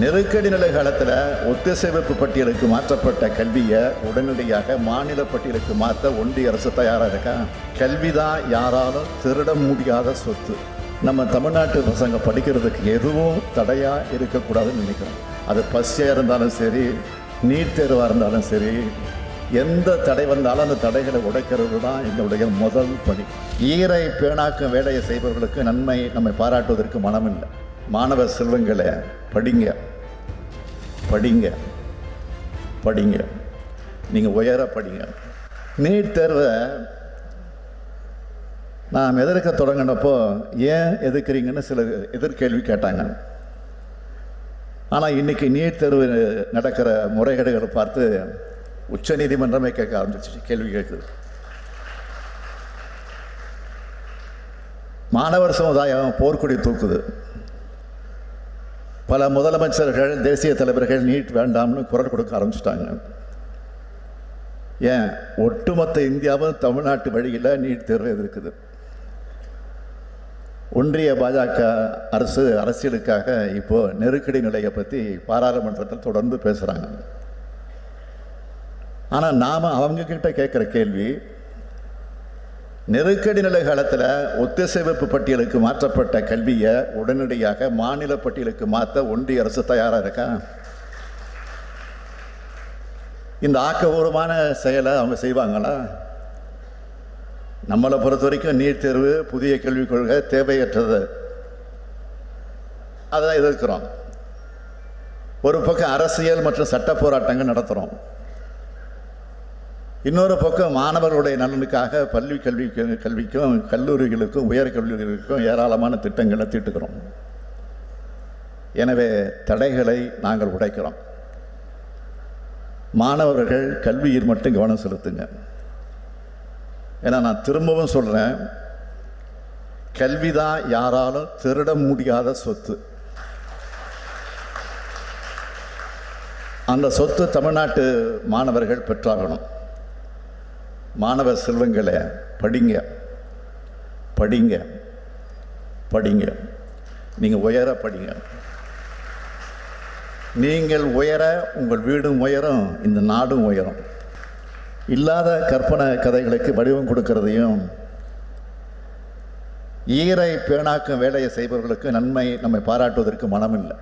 நெருக்கடி நிலை காலத்தில் ஒத்திசைவிப்பு பட்டியலுக்கு மாற்றப்பட்ட கல்வியை உடனடியாக மாநில பட்டியலுக்கு மாற்ற ஒன்றிய அரசு தயாராக இருக்கா? கல்வி தான் யாராலும் திருட முடியாத சொத்து. நம்ம தமிழ்நாட்டு பசங்க படிக்கிறதுக்கு எதுவும் தடையாக இருக்கக்கூடாதுன்னு நினைக்கிறோம். அது பசியாக இருந்தாலும் சரி நீட் தேர்வாக இருந்தாலும் சரி எந்த தடை வந்தாலும் அந்த தடைகளை உடைக்கிறது தான் எங்களுடைய முதல் பணி. ஈரை பேணாக்கும் வேலையை செய்பவர்களுக்கு நன்மை நம்மை பாராட்டுவதற்கு மனமில்லை. மாணவ செல்வங்களை படிங்க. படிங்க. படிங்க. நீங்கள் உயர படிங்க. நீட் தேர்வை நான் எதிர்க்க தொடங்கினப்போ ஏன் எதிர்க்கிறீங்கன்னு சில எதிர்கேள்வி கேட்டாங்க. ஆனால் இன்னைக்கு நீட் தேர்வு நடக்கிற முறைகேடுகளை பார்த்து உச்ச நீதிமன்றமே கேட்க ஆரம்பிச்சிச்சு கேள்வி கேட்குது. மாணவர் சமுதாயம் போர்க்கொடி தூக்குது. பல முதலமைச்சர்கள் தேசிய தலைவர்கள் நீட் வேண்டாம்னு குரல் கொடுக்க ஆரம்பிச்சிட்டாங்க. ஏன்? ஒட்டுமொத்த இந்தியாவும் தமிழ்நாட்டு வழியில் நீட் தேர்வு எதிர்க்குது. ஒன்றிய பாஜக அரசு அரசியலுக்காக இப்போது நெருக்கடி நிலையை பற்றி பாராளுமன்றத்தில் தொடர்ந்து பேசுகிறாங்க ஆனால் நாம் அவங்கக்கிட்ட கேட்குற கேள்வி நெருக்கடி நிலை காலத்தில் ஒத்திசைவிப்பு பட்டியலுக்கு மாற்றப்பட்ட கல்வியை உடனடியாக மாநில பட்டியலுக்கு மாற்ற ஒன்றிய அரசு தயாராக இருக்கா? இந்த ஆக்கபூர்வமான செயலை அவங்க செய்வாங்களா? நம்மளை பொறுத்த வரைக்கும் நீட் தேர்வு புதிய கல்விக் கொள்கை தேவையற்றது. அதை எதிர்க்கிறோம். ஒரு பக்கம் அரசியல் மற்றும் சட்ட போராட்டங்கள் நடத்துகிறோம் இன்னொரு பக்கம் மாணவர்களுடைய நலனுக்காக பள்ளி கல்வி கல்விக்கும் கல்லூரிகளுக்கும் உயர் கல்லூரிகளுக்கும் ஏராளமான திட்டங்களை தீட்டுக்கிறோம். எனவே தடைகளை நாங்கள் உடைக்கிறோம். மாணவர்கள் கல்வியில் மட்டும் கவனம் செலுத்துங்க. ஏன்னா நான் திரும்பவும் சொல்கிறேன் கல்வி தான் யாராலும் திருட முடியாத சொத்து. அந்த சொத்து தமிழ்நாட்டு மாணவர்கள் பெற்றாகணும். மாணவ செல்வங்களை படிங்க. படிங்க. படிங்க. நீங்கள் உயர படிங்க. நீங்கள் உயர உங்கள் வீடும் உயரும் இந்த நாடும் உயரும். இல்லாத கற்பனை கதைகளுக்கு வடிவம் கொடுக்கறதையும் ஈரை பேணாக்கும் வேலையை செய்பவர்களுக்கு நன்மை நம்மை பாராட்டுவதற்கு மனமில்லை.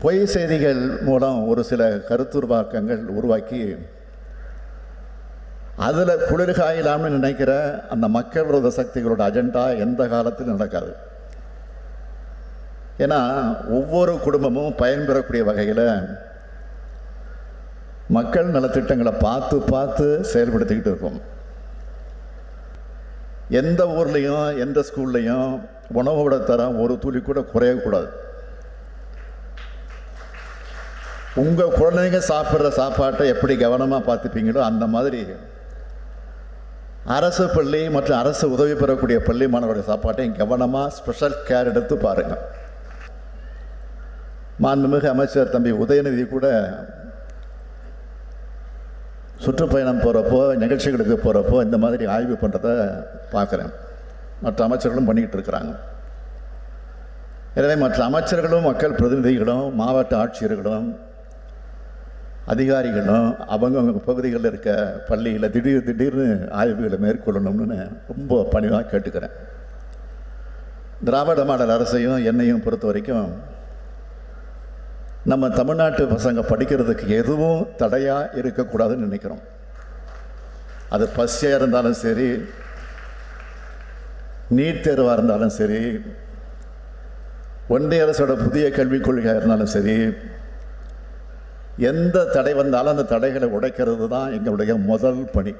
பொய் செய்திகள் மூலம் ஒரு சில கருத்துருவாக்கங்கள் உருவாக்கி அதில் குளிர்காயலாம்னு நினைக்கிற அந்த மக்கள் விரோத சக்திகளோட அஜெண்டா எந்த காலத்திலும் நடக்காது. ஏன்னா ஒவ்வொரு குடும்பமும் பயன்பெறக்கூடிய வகையில் மக்கள் நலத்திட்டங்களை பார்த்து பார்த்து செயல்படுத்திக்கிட்டு இருக்கோம். எந்த ஊர்லேயும் எந்த ஸ்கூல்லையும் உணவோட தரம் ஒரு துளி கூட குறையக்கூடாது. உங்கள் குழந்தைங்க சாப்பிட்ற சாப்பாட்டை எப்படி கவனமாக பார்த்துப்பீங்களோ அந்த மாதிரி அரசு பள்ளி மற்றும் அரசு உதவி பெறக்கூடிய பள்ளி மாணவர்கள் சாப்பாட்டையும் கவனமாக ஸ்பெஷல் கேர் எடுத்து பாருங்கள் மாண்புமிகு அமைச்சர் தம்பி உதயநிதி கூட சுற்றுப்பயணம் போகிறப்போ நிகழ்ச்சிகளுக்கு போகிறப்போ இந்த மாதிரி ஆய்வு பண்ணுறத பார்க்குறேன். மற்ற அமைச்சர்களும் பண்ணிக்கிட்டு இருக்கிறாங்க. எனவே மற்ற அமைச்சர்களும் மக்கள் பிரதிநிதிகளும் மாவட்ட ஆட்சியர்களும் அதிகாரிகளும் அவங்கவுங்க பகுதிகளில் இருக்க பள்ளியில் திடீர் திடீர்னு ஆய்வுகளை மேற்கொள்ளணும்னு ரொம்ப பணிவாக கேட்டுக்கிறேன். திராவிட மாடல் அரசையும் என்னையும் பொறுத்த வரைக்கும் நம்ம தமிழ்நாட்டு பசங்க படிக்கிறதுக்கு எதுவும் தடையாக இருக்கக்கூடாதுன்னு நினைக்கிறோம். அது பஸ்ஸாக இருந்தாலும் சரி நீட் தேர்வாக இருந்தாலும் சரி ஒன்றிய அரசோட புதிய கல்விக் கொள்கையாக இருந்தாலும் சரி எந்த தடை வந்தாலும் அந்த தடைகளை உடைக்கிறது தான் எங்களுடைய முதல் பணி.